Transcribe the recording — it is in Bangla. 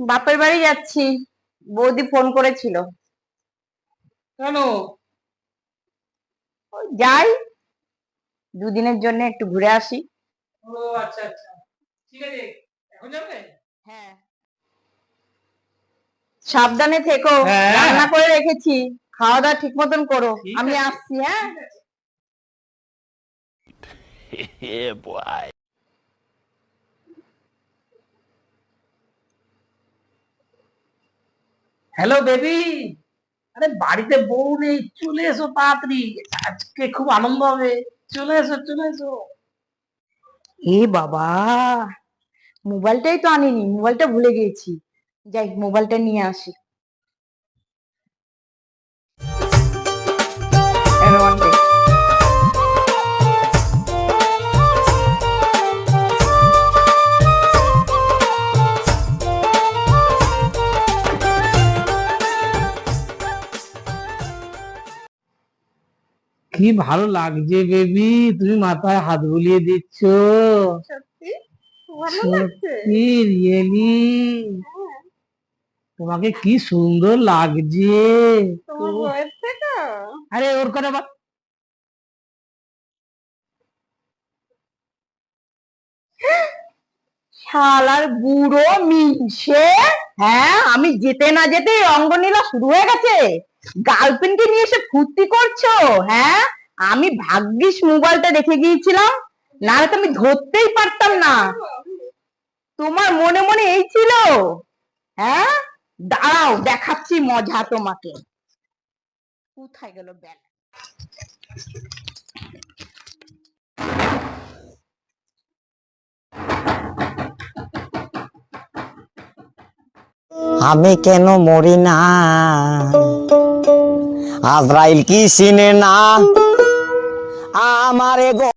বাপের বাড়ি যাচ্ছি। বৌদি ফোন করেছিল। কেন? যাই। দুদিনের জন্য একটু ঘুরে আসি। ও আচ্ছা আচ্ছা। ঠিক আছে এখন যাবে? হ্যাঁ। সাবধানে থেকো। হ্যাঁ। রান্না করে রেখেছি। খাওয়া দাওয়া ঠিক মতন করো। আমি আসছি হ্যাঁ ঠিক আছে। yeah, boy. হ্যালো বেবি আরে বাড়িতে বউ নেই, চলে এসো তাড়াতাড়ি। আজকে খুব আনন্দ হবে। চলে এসো চলে এসো। এ বাবা, মোবাইলটাই তো আনিনি, মোবাইলটা ভুলে গিয়েছি যাই, মোবাইলটা নিয়ে আসি। কি ভালো লাগছে বেবি? তুমি মাথায় হাত বুলিয়ে দিচ্ছ। সত্যি? রিয়েলি তোমাকে কি সুন্দর লাগছে। আরে ওর কথা শালার বুড়ো মিনসে হ্যাঁ আমি যেতে না যেতে রঙ্গনীলা শুরু হয়ে গেছে। গার্লফ্রেন্ডকে নিয়ে এসে ফুর্তি করছ? হ্যাঁ? আমি ভাগ্যিস মোবাইলটা রেখে গিয়েছিলাম। নাহলে তো আমি ধরতেই পারতাম না। তোমার মনে মনে এই ছিল? হ্যাঁ? দাঁড়াও, দেখাচ্ছি মজা তোমাকে। কোথায় গেল ব্যাগ? আমি কেন মরি না? আজরাইল কি চিনে না? আমারে গো